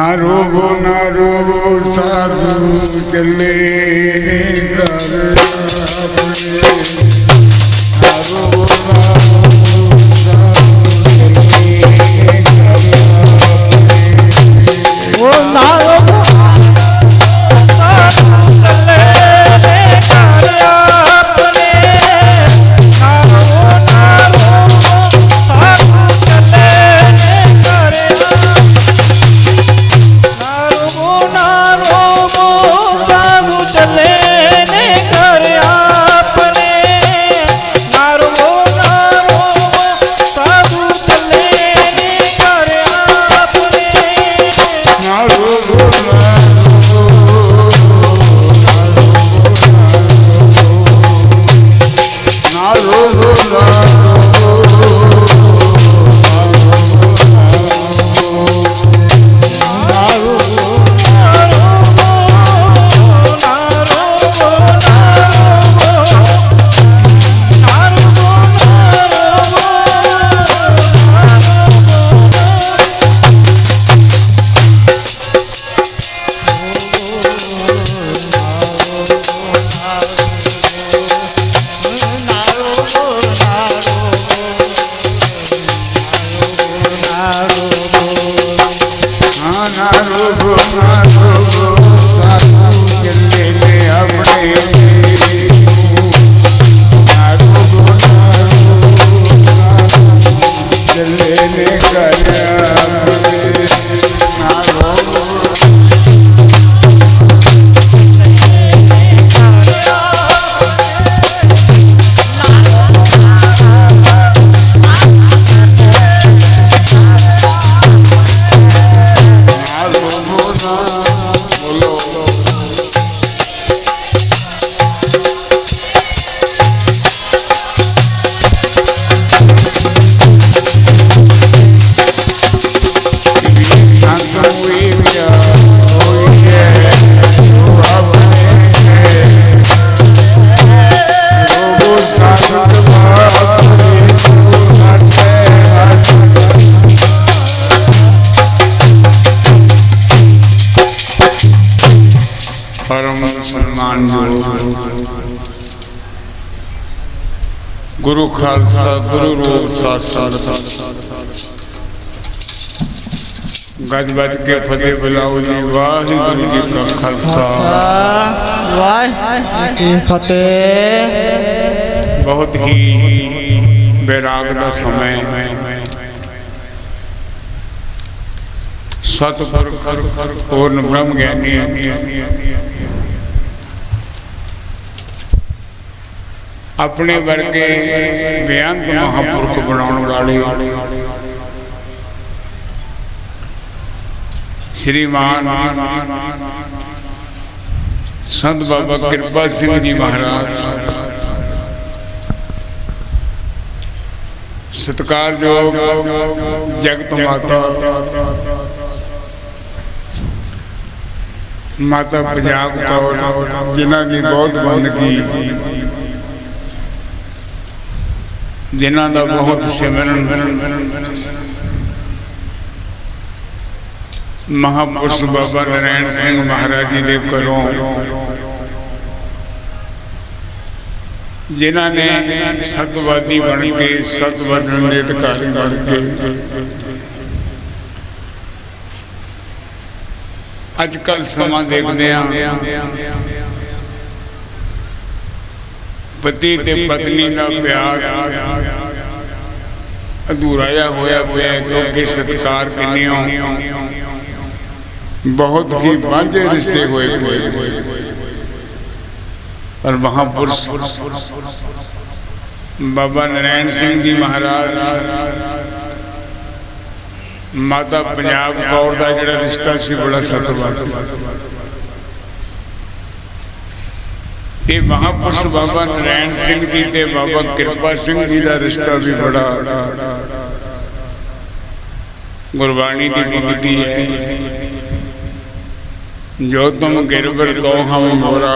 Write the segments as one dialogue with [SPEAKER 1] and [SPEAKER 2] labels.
[SPEAKER 1] ਨਾ ਰੋਵੋ ਨਾ ਰੋਵੋ ਸਾਧੂ ਚੱਲੇ ਨੇ ਘਰ ਚੱਲੇ ਖਾਲਸਾ ਗੁਰੂ ਰੂਪ ਸਾਧ ਗੱਜ ਵੱਜ ਕੇ ਫਤਿਹ ਬੁਲਾਓ ਜੀ ਵਾਹਿਗੁਰੂ ਜੀ ਕਾ ਖਾਲਸਾ।
[SPEAKER 2] ਵਾਹਿ ਕੀ ਫਤਿਹ।
[SPEAKER 1] ਬਹੁਤ ਹੀ ਬੈਰਾਗ ਦਾ ਸਮਾਂ। ਸਤਿਗੁਰ ਪੂਰਨ ਬ੍ਰਹਮ ਗਿਆਨੀ ਆਪਣੇ ਵਰਗੇ ਬਿਆੰਤ ਮਹਾਪੁਰਖ ਬਣਾਉਣ ਵਾਲੇ ਸ਼੍ਰੀਮਾਨ ਸੰਤ ਬਾਬਾ ਕਿਰਪਾ ਸਿੰਘ ਜੀ ਮਹਾਰਾਜ, ਸਤਿਕਾਰਯੋਗ ਜਗਤ ਮਾਤਾ ਮਾਤਾ ਪੰਜਾਬ ਕੌਰ, ਜਿਨ੍ਹਾਂ ਦੀ ਬਹੁਤ ਬੰਦਗੀ ਜਿਨ੍ਹਾਂ ਦਾ ਬਹੁਤ ਸਿਮਰਨ ਮਹਾਪੁਰਸ਼ ਬਾਬਾ ਨਰੈਣ ਸਿੰਘ ਮਹਾਰਾਜ ਜੀ ਦੇ ਘਰੋਂ। ਜਿਨ੍ਹਾਂ ਨੇ ਸਤਵਾਦੀ ਬਣ ਕੇ ਸਤਵਰਨ ਦੇ ਅਧਿਕਾਰੀ ਬਣ ਕੇ। ਅੱਜ ਕੱਲ ਸਮਾਂ ਦੇਖਦੇ ਆ ਪਤੀ ਤੇ ਪਤਨੀ ਦਾ ਪਿਆਰ। ਅਧੂਰਾ ਜਿਹਾ ਹੋਇਆ ਪਿਆ ਕਿਉਂਕਿ ਸਤਿਕਾਰ ਕਿੰਨਿਓ ਬਹੁਤ ਹੀ ਵਾਂਝੇ ਰਿਸ਼ਤੇ ਹੋਏ ਪਏ ਪਰ ਮਹਾਪੁਰਸ਼ ਬਾਬਾ ਨਰੈਣ ਸਿੰਘ ਜੀ ਮਹਾਰਾਜ, ਮਾਤਾ ਪੰਜਾਬ ਕੌਰ ਦਾ ਜਿਹੜਾ ਰਿਸ਼ਤਾ ਸੀ, ਬੜਾ ਸਤਵਾਦੀ। ਤੇ ਮਹਾਪੁਰਸ਼ ਬਾਬਾ ਨਰੈਣ ਸਿੰਘ ਜੀ ਤੇ ਬਾਬਾ ਕਿਰਪਾ ਸਿੰਘ ਜੀ ਦਾ ਰਿਸ਼ਤਾ ਵੀ ਬੜਾ ਗੁਰਬਾਣੀ ਦੀ ਪੰਕਤੀ ਹੈ ਜੋ ਤੁਮ ਗਿਰਵਰ ਕੋ ਹਮ ਮੋਰਾ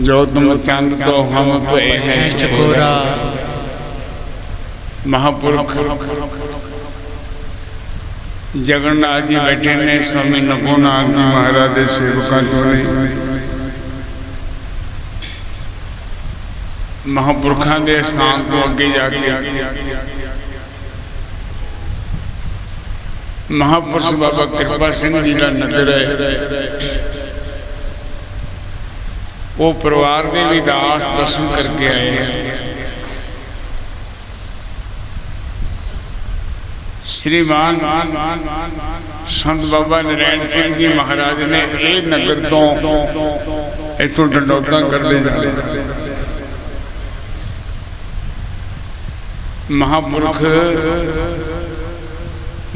[SPEAKER 1] ਜੋ ਤੁਮ ਚੰਦ ਤੋ ਹਮ ਭਏ ਹੈ ਚਕੋਰਾ ਮਹਾਪੁਰਖ ਜਗਨਨਾਥ ਜੀ ਬੈਠੇ ਨੇ ਸਵਾਮੀ ਨਪੋਨਾਥ ਜੀ ਮਹਾਰਾਜ ਦੇ ਸੇਵਕਾਂ ਚੋਂ ਨੇ ਮਹਾਂਪੁਰਖਾਂ ਦੇ ਸਥਾਨ ਤੋਂ ਅੱਗੇ ਜਾ ਕੇ। ਮਹਾਪੁਰਸ਼ ਬਾਬਾ ਕਿਰਪਾ ਸਿੰਘ ਜੀ ਦਾ ਨਗਰ ਹੈ। ਉਹ ਪਰਿਵਾਰ ਦੇ ਵੀ ਦਾਸ ਦਰਸ਼ਨ ਕਰਕੇ ਆਏ ਹੈ ਸ਼੍ਰੀਮਾਨ ਸੰਤ ਬਾਬਾ ਨਰੈਣ ਸਿੰਘ ਜੀ ਮਹਾਰਾਜ ਨੇ ਇਹ ਨਗਰ ਤੋਂ ਇੱਥੋਂ ਡੰਡੌਤਾਂ ਕਰਦੇ ਜਾਂਦੇ ਮਹਾਪੁਰਖ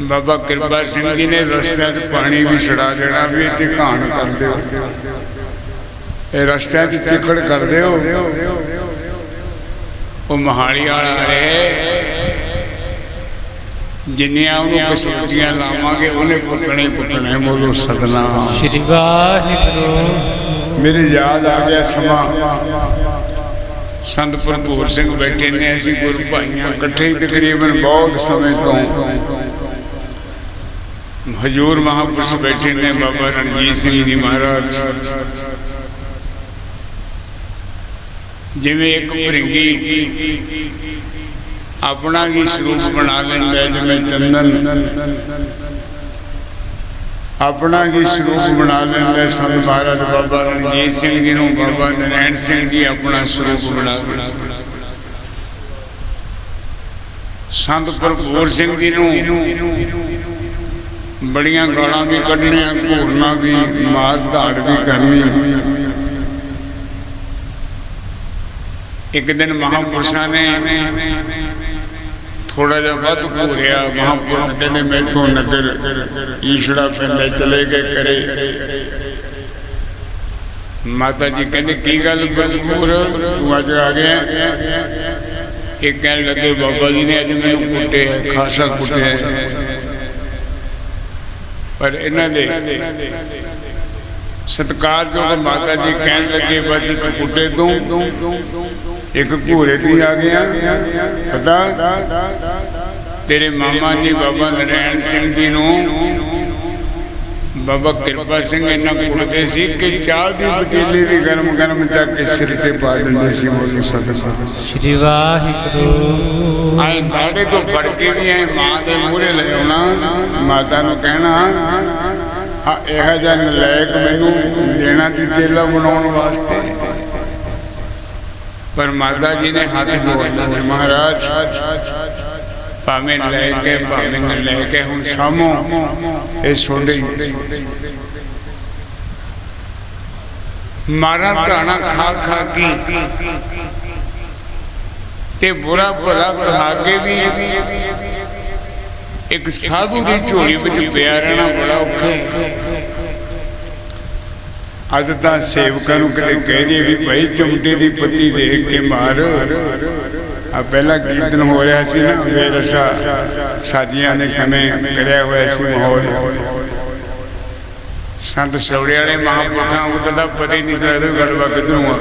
[SPEAKER 1] ਬਾਬਾ ਕਿਰਪਾ ਸਿੰਘ ਜੀ ਨੇ ਰਸਤਿਆਂ 'ਚ ਪਾਣੀ ਵੀ ਛੜਾ ਦੇਣਾ ਵੀ ਇੱਥੇ ਘਾਣ ਕਰ ਦਿਓ। ਇਹ ਰਸਤਿਆਂ 'ਚ ਚਿੱਕੜ ਕਰ ਦਿਓ। ਉਹ ਮਹਾਲੀ ਵਾਲਾ ਰਹੇ ਜਿੰਨੀਆਂ ਉਹਨੂੰ ਕਸੂਤੀਆਂ ਲਾਵਾਂਗੇ ਉਹਨੇ ਪੁੱਟਣੇ ਪੁੱਟਣੇ ਬੋਲੋ ਸਤਨਾਮ।
[SPEAKER 2] ਸ਼੍ਰੀ ਵਾਹਿਗੁਰੂ।
[SPEAKER 1] ਮੇਰੇ ਯਾਦ ਆ ਗਿਆ ਸਮਾਂ। ਸੰਤ ਭਰਪੂਰ ਸਿੰਘ ਬੈਠੇ ਨੇ, ਅਸੀਂ ਗੁਰੂ ਭਾਈਆਂ ਇਕੱਠੇ ਤਕਰੀਬਨ ਬਹੁਤ ਸਮੇਂ ਤੋਂ ਹਜੂਰ ਮਹਾਪੁਰਸ਼ ਬੈਠੇ ਨੇ, ਬਾਬਾ ਰਣਜੀਤ ਸਿੰਘ ਜੀ ਮਹਾਰਾਜ। ਜਿਵੇਂ ਇੱਕ ਭਰਿੰਗੀ ਆਪਣਾ ਹੀ ਸਰੂਪ ਬਣਾ ਲੈਂਦਾ ਜਿਵੇਂ ਚੰਦਨ। ਆਪਣਾ ਹੀ ਸਰੂਪ ਬਣਾ ਲੈਂਦਾ ਹੈ। ਸੰਤ ਮਹਾਰਾਜ ਬਾਬਾ ਰਣਜੀਤ ਸਿੰਘ ਜੀ ਨੂੰ ਬਾਬਾ ਨਰੈਣ ਸਿੰਘ ਜੀ ਆਪਣਾ ਸਰੂਪ ਬਣਾ ਬਣਾ ਸੰਤ ਭਰਪੂਰ ਸਿੰਘ ਜੀ ਨੂੰ ਬੜੀਆਂ ਗਾਲਾਂ ਵੀ ਕੱਢਣੀਆਂ, ਘੂਰਨਾ ਵੀ, ਮਾਰ ਧਾੜ ਵੀ ਕਰਨੀ ਇੱਕ ਦਿਨ ਮਹਾਪੁਰਸ਼ਾਂ ਨੇ ਥੋੜਾ ਜਿਹਾ ਵੱਧ ਘੂਰਿਆ, ਮਹਾਪੁਰਖ ਕਹਿੰਦੇ ਮੈਥੋਂ ਨਗਰ, ਈਸ਼ੜਾ ਪਿੰਡੇ ਚਲੇ ਗਏ ਕਰੇ ਮਾਤਾ ਜੀ ਕਹਿੰਦੇ, ਕੀ ਗੱਲ ਬਲਪੂਰ ਤੂੰ ਅੱਜ ਆ ਗਿਆ? ਇਹ ਕਹਿਣ ਲੱਗੇ, ਬਾਬਾ ਜੀ ਨੇ ਅੱਜ ਮੈਨੂੰ ਕੁੱਟਿਆ ਖਾਸਾ ਕੁੱਟਿਆ ਪਰ ਇਹਨਾਂ ਦੇ ਸਤਿਕਾਰਯੋਗ ਮਾਤਾ ਜੀ ਕਹਿਣ ਲੱਗੇ ਬਸ ਇੱਕ ਕੁੱਟੇ ਤੋਂ ਇੱਕ ਘੂਰੇ ਦੀ ਆ ਗਿਆ ਪਤਾ? ਤੇਰੇ ਮਾਮਾ ਜੀ ਬਾਬਾ ਨਰੈਣ ਸਿੰਘ ਜੀ ਨੂੰ ਬਾਬਾ ਕਿਰਪਾ ਸਿੰਘ ਇਹਨਾਂ ਕੁੱਟਦੇ ਸੀ ਕਿ ਚਾਹ ਦੀ ਪਤੀਲੀ ਵੀ ਗਰਮ ਗਰਮ ਚੱਕ ਕੇ ਸਿਰ ਤੇ ਪਾ ਦਿੰਦੇ ਸੀ ਬੋਲੋ ਸਤਿਕਾਰ
[SPEAKER 2] ਸ਼੍ਰੀ ਵਾਹਿਗੁਰੂ।
[SPEAKER 1] ਆਏ ਦਾੜੇ ਤੋਂ ਫੜ ਕੇ ਵੀ ਐ ਮਾਂ ਦੇ ਮੂਹਰੇ ਲੈ ਆਉਣਾ। ਮਾਤਾ ਨੂੰ ਕਹਿਣਾ ਆ ਇਹ ਜਿਹਾ ਨਲਾਇਕ ਮੈਨੂੰ ਦੇਣਾ ਦੀ ਚੇਲਾ ਬਣਾਉਣ ਵਾਸਤੇ। ਪਰ ਮਾਤਾ ਜੀ ਨੇ ਹੱਥ ਜੋੜ ਦਿੱਤੇ ਮਹਾਰਾਜ। ਭਾਵੇਂ ਲੈ ਕੇ ਭਾਵੇਂ ਨਾ ਲੈ ਕੇ ਹੁਣ ਸਾਮੋ ਇਹ ਛੋੜੇ ਮਾਰਾ ਧਾਣਾ ਖਾ ਖਾ ਕੇ ਤੇ ਬੁਰਾ ਭਲਾ ਕਹਾ ਕੇ ਵੀ ਇੱਕ ਸਾਧੂ ਦੀ ਝੋਲੀ ਵਿੱਚ ਪਿਆ ਰਹਿਣਾ ਬੜਾ ਔਖਾ ਹੈ। ਅੱਜ ਤਾਂ ਸੇਵਕਾਂ ਨੂੰ ਕਿਤੇ ਕਹਿ ਦੇ ਵੀ ਭਾਈ ਚਮਟੇ ਦੀ ਪੱਤੀ ਦੇਖ ਕੇ ਮਾਰ। ਆ ਪਹਿਲਾ ਕੀਰਤਨ ਹੋ ਰਿਹਾ ਸੀ ਨਾ ਬੇਰਸਾ ਸਾਜੀਆਂ ਨੇ ਕਿਵੇਂ ਕਰਿਆ ਹੋਇਆ ਸੀ ਮਾਹੌਲ। ਸੰਤ ਸੌੜੇ ਵਾਲੇ ਮਹਾਂਪੁਰਖਾਂ ਨੂੰ ਤਾਂ ਪਤਾ ਹੀ ਨਹੀਂ ਲੱਗਦਾ ਵੀ ਗੱਲਬਾ ਕਿੱਧਰੋਂ ਆ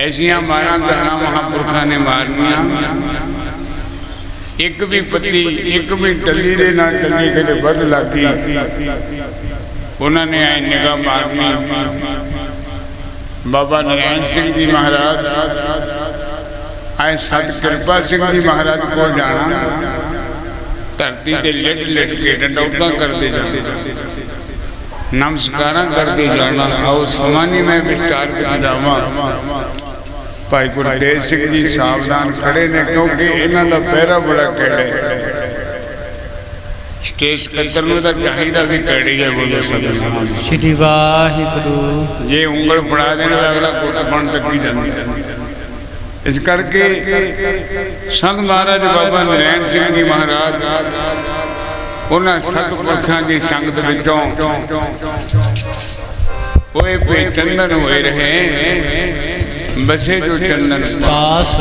[SPEAKER 1] ਐਸੀਆਂ ਮਾਰਾਂ ਧਰਣਾ ਮਹਾਂਪੁਰਖਾਂ ਨੇ ਮਾਰਨੀਆਂ। ਇੱਕ ਵੀ ਪੱਤੀ, ਇੱਕ ਵੀ ਟੱਲੀ ਦੇ ਨਾਲ ਟੱਲੀ ਕਦੇ ਵੱਧ ਲੱਗੀ ਉਹਨਾਂ ਨੇ ਐ ਨਿਗਾਹ ਮਾਰਨੀ। ਬਾਬਾ ਨਰੈਣ ਸਿੰਘ ਜੀ ਮਹਾਰਾਜ, ਐ ਸਤ ਕਿਰਪਾ ਸਿੰਘ ਜੀ ਮਹਾਰਾਜ ਕੋਲ ਜਾਣਾ। ਧਰਤੀ ਤੇ ਲਿਟ ਲਿਟ ਕੇ ਡੰਡੌਤਾਂ ਕਰਦੇ ਜਾਂਦੇ ਨਮਸਕਾਰਾਂ ਕਰਦੇ ਜਾਣਾ। ਆਓ ਸਮਾਂ ਨਹੀਂ ਮੈਂ ਵਿਸਤਾਰ ਵਿੱਚ ਜਾਵਾਂ। ਭਾਈ ਗੁਰਦੇਵ ਸਿੰਘ ਜੀ ਸਾਵਧਾਨ ਖੜੇ ਨੇ ਕਿਉਂਕਿ ਇਹਨਾਂ ਦਾ ਪਹਿਰਾ ਬੜਾ ਕਿਹੜਾ ਹੈ। ਸਟੇਜ ਕੱਤਰ ਨੂੰ ਤਾਂ ਚਾਹੀਦਾ ਵੀ ਕਿਹੜੀ ਹੈ ਬੋਲੋ ਸਤਨਾਮ
[SPEAKER 2] ਸ਼੍ਰੀ ਵਾਹਿਗੁਰੂ।
[SPEAKER 1] ਜੇ ਉਂਗਲ ਫੜਾ ਦੇਣ ਅਗਲਾ ਕੁੱਟ ਬਣ ਤੱਕੀ ਜਾਂਦਾ ਹੈ। ਇਸ ਕਰਕੇ ਸੰਤ ਮਹਾਰਾਜ ਬਾਬਾ ਨਰੈਣ ਸਿੰਘ ਜੀ ਮਹਾਰਾਜ ਉਹਨਾਂ ਸਤਪੁਰਖਾਂ ਦੀ ਸੰਗਤ ਵਿੱਚੋਂ ਪੇ ਚੰਦਨ ਹੋਏ ਰਹੇ ਬਸੇ ਜੋ ਚੰਦਨ
[SPEAKER 2] ਪਾਸ।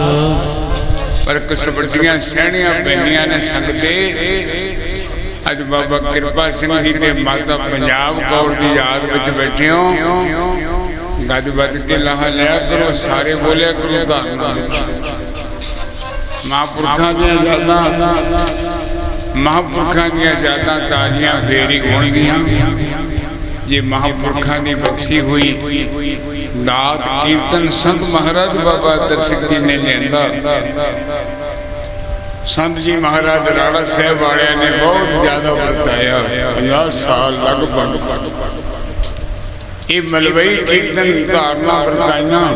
[SPEAKER 1] ਪਰ ਕਸਬੜੀਆਂ ਸਹਿਣੀਆਂ ਪੈਂਦੀਆਂ ਨੇ ਸੰਗਤੇ ਅੱਜ ਬਾਬਾ ਕਿਰਪਾ ਸਿੰਘ ਜੀ ਤੇ ਮਾਤਾ ਪੰਜਾਬ ਕੌਰ ਦੀ ਯਾਦ ਵਿੱਚ ਬੈਠੇ ਹੋ। ਗੱਜ ਵੱਜ ਕੇ ਲਾਹਾ ਲਿਆ ਕਰੋ ਸਾਰੇ ਬੋਲਿਆ ਕਰੋ ਵਿੱਚ। ਮਹਾਂਪੁਰਖਾਂ ਦੀਆਂ ਯਾਦਾਂ ਮਹਾਂਪੁਰਖਾਂ ਦੀਆਂ ਯਾਦਾਂ ਤਾਜ਼ੀਆਂ ਫੇਰ ਹੋਣਗੀਆਂ। ਜੇ ਮਹਾਂਪੁਰਖਾਂ ਦੀ ਬਖਸ਼ੀ ਹੋਈ ਦਾਤ ਕੀਰਤਨ ਸੰਤ ਮਹਾਰਾਜ ਬਾਬਾ ਦਰਸ਼ਕ ਜੀ ਨੇ ਲੈਂਦਾ ਸੰਤ ਜੀ ਮਹਾਰਾਜ ਰਾੜਾ ਸਾਹਿਬ ਵਾਲਿਆਂ ਨੇ ਬਹੁਤ ਜ਼ਿਆਦਾ ਵਰਤਾਇਆ 50 ਸਾਲ ਲਗਭਗ। ਇਹ ਮਲਵਈ ਕੀਰਤਨ ਧਾਰਨਾ ਵਰਤਾਈਆਂ।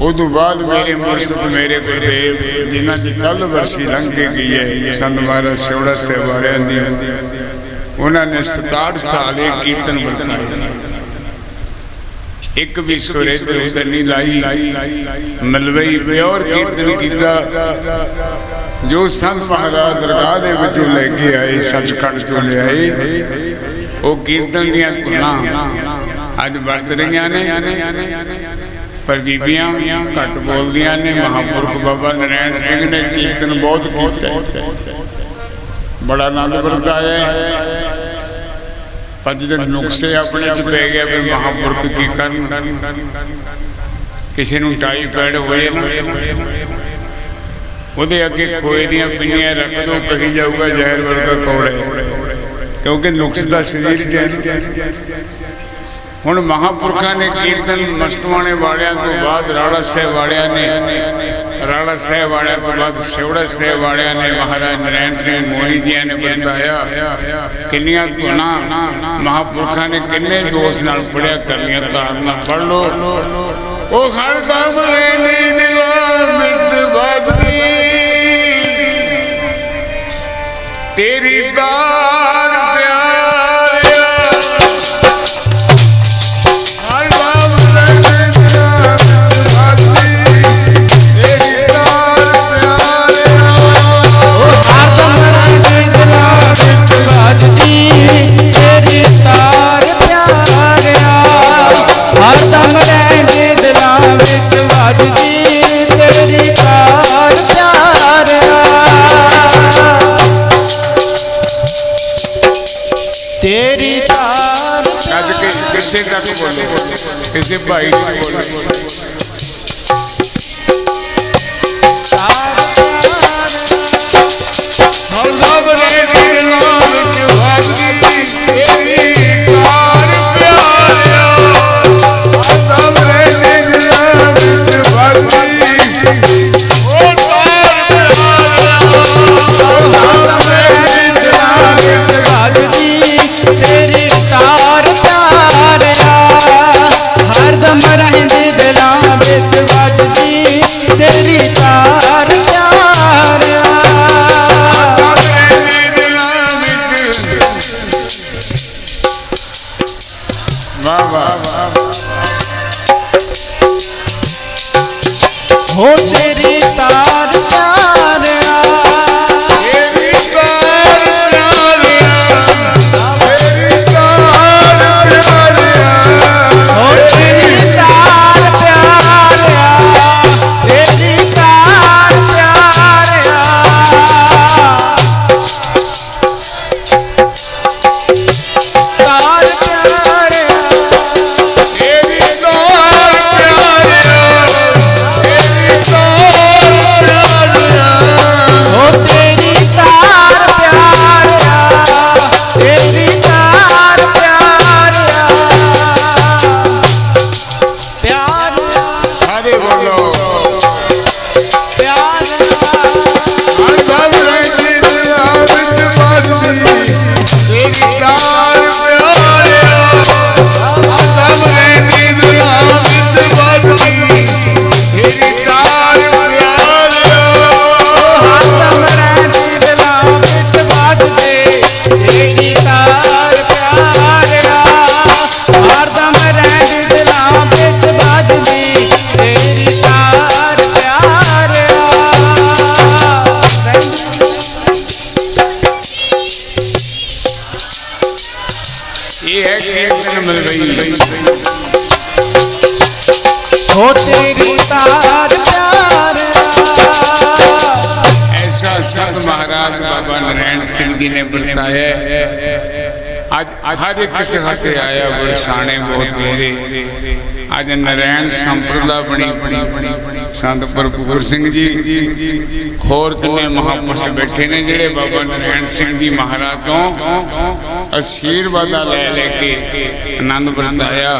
[SPEAKER 1] ਉਦੋਂ ਬਾਅਦ ਮੇਰੇ ਮੁਰਸ਼ਿਦ ਮੇਰੇ ਗੁਰਦੇਵ, ਜਿਨ੍ਹਾਂ ਦੀ ਕੱਲ ਵਰਸੀ ਲੰਘ ਕੇ ਗਈ ਹੈ, ਸੰਤ ਮਹਾਰਾਜ ਸਿਵੜਾ ਸਾਹਿਬ ਵਾਲਿਆਂ ਦੀ, ਉਹਨਾਂ ਨੇ 67 ਸਾਲ ਇਹ ਕੀਰਤਨ ਵਰਤਾਇਆ ਇੱਕ ਵੀ ਸੁਰੇ ਤੇ ਨਹੀਂ ਲਾਈ। ਮਲਵਈ ਪਿਓਰ ਕੀਰਤਨ ਕੀਤਾ। ਜੋ ਸੰਤ ਮਹਾਰਾਜ ਦਰਗਾਹ ਦੇ ਵਿੱਚੋਂ ਲੈ ਕੇ ਆਏ, ਸੱਚਖੰਡ ਤੋਂ ਲਿਆਏ ਉਹ ਕੀਰਤਨ ਦੀਆਂ ਧੁਨਾਂ ਅੱਜ ਵਰਤ ਰਹੀਆਂ ਨੇ। ਪਰ ਬੀਬੀਆਂ ਘੱਟ ਬੋਲਦੀਆਂ ਨੇ। ਮਹਾਂਪੁਰਖ ਬਾਬਾ ਨਰੈਣ ਸਿੰਘ ਨੇ ਕੀਰਤਨ ਬਹੁਤ ਕੀਤਾ। ਬੜਾ ਆਨੰਦ ਵਰਤਾਇਆ। ਹੈ। ਪਰ ਜਦੋਂ ਨੁਕਸੇ ਆਪਣੇ ਚ ਪੈ ਗਿਆ ਫਿਰ ਮਹਾਂਪੁਰਖ ਕੀ ਕਰਨ? ਕਿਸੇ ਨੂੰ ਟਾਈਫਾਇਡ ਹੋਏ ਨਾ। ਉਹਦੇ ਅੱਗੇ ਖੋਏ ਦੀਆਂ ਪਿੰਨੀਆਂ ਰੱਖ ਦੋ, ਕਹੀ ਜਾਊਗਾ ਜ਼ਹਿਰ ਵਰਗਾ ਕੌੜੇ ਕਿਉਂਕਿ ਨੁਕਸ ਦਾ ਸਰੀਰ ਜੈ ਹੁਣ ਮਹਾਂਪੁਰਖਾਂ ਨੇ ਕੀਰਤਨ ਮਸਤਵਾਣੇ ਵਾਲਿਆਂ ਤੋਂ ਬਾਅਦ ਰਾੜਾ ਸਾਹਿਬ ਵਾਲਿਆਂ ਨੇ, ਰਾੜਾ ਸਾਹਿਬ ਵਾਲਿਆਂ ਤੋਂ ਬਾਅਦ ਸਿਵੜਾ ਸਾਹਿਬ ਵਾਲਿਆਂ ਨੇ, ਮਹਾਰਾਜ ਨਰੈਣ ਸਿੰਘ ਮੋਹਣੀ ਜੀ ਨੇ ਬਤਾਇਆ। ਕਿੰਨੀਆਂ ਧੁਨਾਂ ਮਹਾਂਪੁਰਖਾਂ ਨੇ, ਕਿੰਨੇ ਜੋਸ਼ ਨਾਲ ਪੜਿਆ ਕਰਨੀਆਂ ਧਾਰਨਾ ਪੜ ਲੋ ਉਹ ਖੜ ਸਾਹਮਣੇ ਦੀ ਦੀਵਾਰ ਵਿੱਚ ਵੱਜਦੀ ਤੇਰੀ ਤਾਰ
[SPEAKER 2] Hello.
[SPEAKER 1] ਐਸਾ ਸੰਤ ਸਿੰਘ ਜੀ ਨੇ ਵਰਤਾਇਆ ਅੱਜ ਹਰ ਇੱਕ ਸਿਖਾਤੇ ਆਇਆ, ਵਰਸਾਣੇ ਬਹੁਤ ਤੇਰੇ ਅੱਜ ਨਰੈਣ ਸੰਪਰਦਾ ਬਣੀ ਸੰਤ ਭਰਪੂਰ ਸਿੰਘ ਜੀ, ਹੋਰ ਕਿੰਨੇ ਮਹਾਪੁਰਸ਼ ਬੈਠੇ ਨੇ ਜਿਹੜੇ ਬਾਬਾ ਨਰੈਣ ਸਿੰਘ ਜੀ ਮਹਾਰਾਜ ਤੋਂ ਅਸ਼ੀਰਵਾਦਾਂ ਲੈ ਲੈ ਕੇ ਆਨੰਦ ਵਰਤਾਇਆ।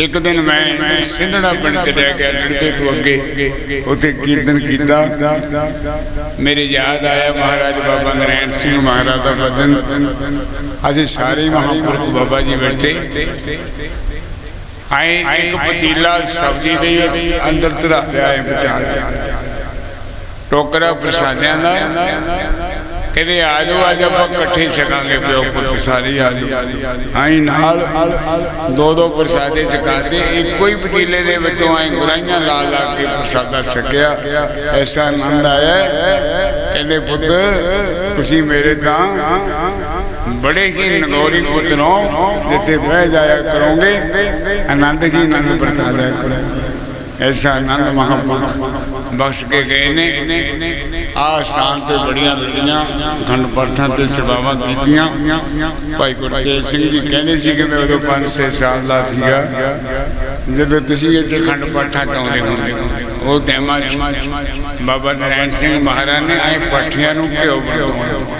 [SPEAKER 1] ਇੱਕ ਦਿਨ ਮੈਂ ਸਿੰਧੜਾ ਪਿੰਡ ਚ ਰਹਿ ਗਿਆ, ਲੜਕੇ ਤੋਂ ਅੱਗੇ। ਉੱਥੇ ਕੀਰਤਨ ਕੀਤਾ। ਮੇਰੇ ਯਾਦ ਆਇਆ ਮਹਾਰਾਜ ਬਾਬਾ ਨਰੈਣ ਸਿੰਘ ਮਹਾਰਾਜ ਦਾ ਭਜਨ। ਅਸੀਂ ਸਾਰੇ ਮਹਾਂਪੁਰਖ ਬਾਬਾ ਜੀ ਬੈਠੇ। ਆਏ ਇੱਕ ਪਤੀਲਾ ਸਬਜ਼ੀ ਦੇ ਅੰਦਰ ਧਰਾ ਲਿਆ ਹੈ ਵਿਚਾਰ ਟੋਕਰਾ ਪ੍ਰਸਾਦਿਆਂ ਦਾ। ਕਹਿੰਦੇ ਆ ਜਾਓ ਅੱਜ ਆਪਾਂ ਇਕੱਠੇ ਛਕਾਂਗੇ ਪਿਓ ਪੁੱਤ ਸਾਰੇ ਆ ਜਾਓ। ਆਈ ਨਾਲ ਦੋ ਦੋ ਪ੍ਰਸਾਦੇ ਛਕਾਤੇ, ਇੱਕੋ ਹੀ ਪਤੀਲੇ ਦੇ ਵਿੱਚੋਂ ਆਏ ਗੁਰਾਈਆਂ ਲਾ ਲਾ ਕੇ ਪ੍ਰਸਾਦਾ ਛਕਿਆ। ਐਸਾ ਆਨੰਦ ਆਇਆ। ਕਹਿੰਦੇ ਪੁੱਤ, ਤੁਸੀਂ ਮੇਰੇ ਤਾਂ ਬੜੇ ਹੀ ਨਗੌਰੀ ਪੁੱਤਰੋਂ ਜਿੱਥੇ ਬਹਿ ਜਾਇਆ ਕਰੋਗੇ, ਆਨੰਦ ਹੀ ਆਨੰਦ ਵਰਤਾ ਦਿਆ ਐਸਾ ਆਨੰਦ ਮਹਾਂਪੁਰਖ ਬਖਸ਼ ਕੇ ਗਏ ਨੇ। ਆ ਸਥਾਨ ਤੇ ਬੜੀਆਂ ਲੜੀਆਂ ਖੰਡ ਪਾਠਾਂ ਤੇ ਸੇਵਾਵਾਂ ਕੀਤੀਆਂ। ਭਾਈ ਗੁਰਤੇਜ ਸਿੰਘ ਜੀ ਕਹਿੰਦੇ ਸੀ ਕਿ ਮੈਂ ਉਦੋਂ 5-6 ਸਾਲ ਦਾ ਸੀਗਾ। ਜਦੋਂ ਤੁਸੀਂ ਇੱਥੇ ਖੰਡ ਪਾਠਾਂ ਚ ਆਉਂਦੇ ਹੁੰਦੇ ਉਹ ਟਾਈਮਾਂ 'ਚ ਬਾਬਾ ਨਰਾਇਣ ਸਿੰਘ ਮਹਾਰਾਜ ਨੇ ਆਏ ਪਾਠੀਆਂ ਨੂੰ ਘਿਓ ਵਰਤਾਉਣਾ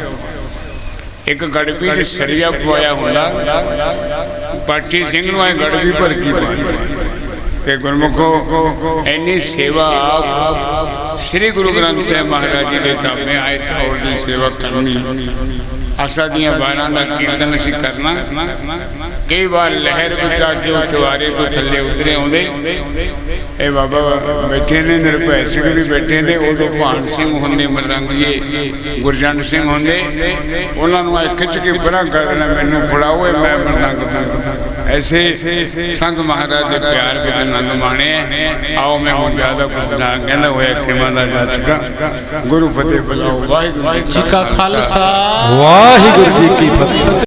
[SPEAKER 1] ਇੱਕ ਗੜਬੀ ਦੀ ਸਰੀਆ ਪਵਾਇਆ ਹੁੰਦਾ। ਪਾਠੀ ਸਿੰਘ ਨੂੰ ਐ ਗੜਬੀ ਭਰ ਕੀ ਪਾਈ ਤੇ ਗੁਰਮੁਖੋ ਇੰਨੀ ਸੇਵਾ ਆਪ ਸ੍ਰੀ ਗੁਰੂ ਗ੍ਰੰਥ ਸਾਹਿਬ ਮਹਾਰਾਜ ਜੀ ਦੇ ਤਾਮੇ ਆਏ ਚੌਲ ਦੀ ਸੇਵਾ ਕਰਨੀ। ਆਸਾ ਦੀਆਂ ਬਾਣਾਂ ਦਾ ਕੀਰਤਨ ਅਸੀਂ ਕਰਨਾ। ਕਈ ਵਾਰ ਲਹਿਰ ਵਿੱਚ ਕੇ ਉਤਵਾਰੇ ਤੋਂ ਥੱਲੇ ਉਤਰੇ ਆਉਂਦੇ। ਇਹ ਬਾਬਾ ਬੈਠੇ ਨੇ, ਨਿਰਭੈ ਸਿੰਘ ਵੀ ਬੈਠੇ ਨੇ, ਉਦੋਂ ਭਾਨ ਸਿੰਘ ਹੁੰਦੇ ਮਰੰਗੀਏ ਗੁਰਜੰਟ ਸਿੰਘ ਹੁੰਦੇ। ਉਹਨਾਂ ਨੂੰ ਆ ਖਿੱਚ ਕੇ ਪਰਾਂ ਕਰ ਦੇਣਾ ਮੈਨੂੰ ਫੜਾਓ, ਇਹ ਮੈਂ ਮਰੰਗ ਪਾਉਂਦਾ ਐਸੇ ਸੰਗ ਮਹਾਰਾਜ ਦੇ ਪਿਆਰ ਵਿੱਚ ਆਨੰਦ ਮਾਣੇ ਆਓ, ਮੈਂ ਹੁਣ ਜ਼ਿਆਦਾ ਕੁਛ ਨਾ ਕਹਿੰਦਾ ਹੋਇਆ ਖਿਮਾ ਦਾ ਜਾਚਕਾ ਗੁਰੂ ਫਤਿਹ ਬੁਲਾਓ ਵਾਹਿਗੁਰੂ
[SPEAKER 2] ਜੀ ਕਾ ਖਾਲਸਾ।
[SPEAKER 3] ਵਾਹਿਗੁਰੂ ਜੀ ਕੀ ਫਤਿਹ।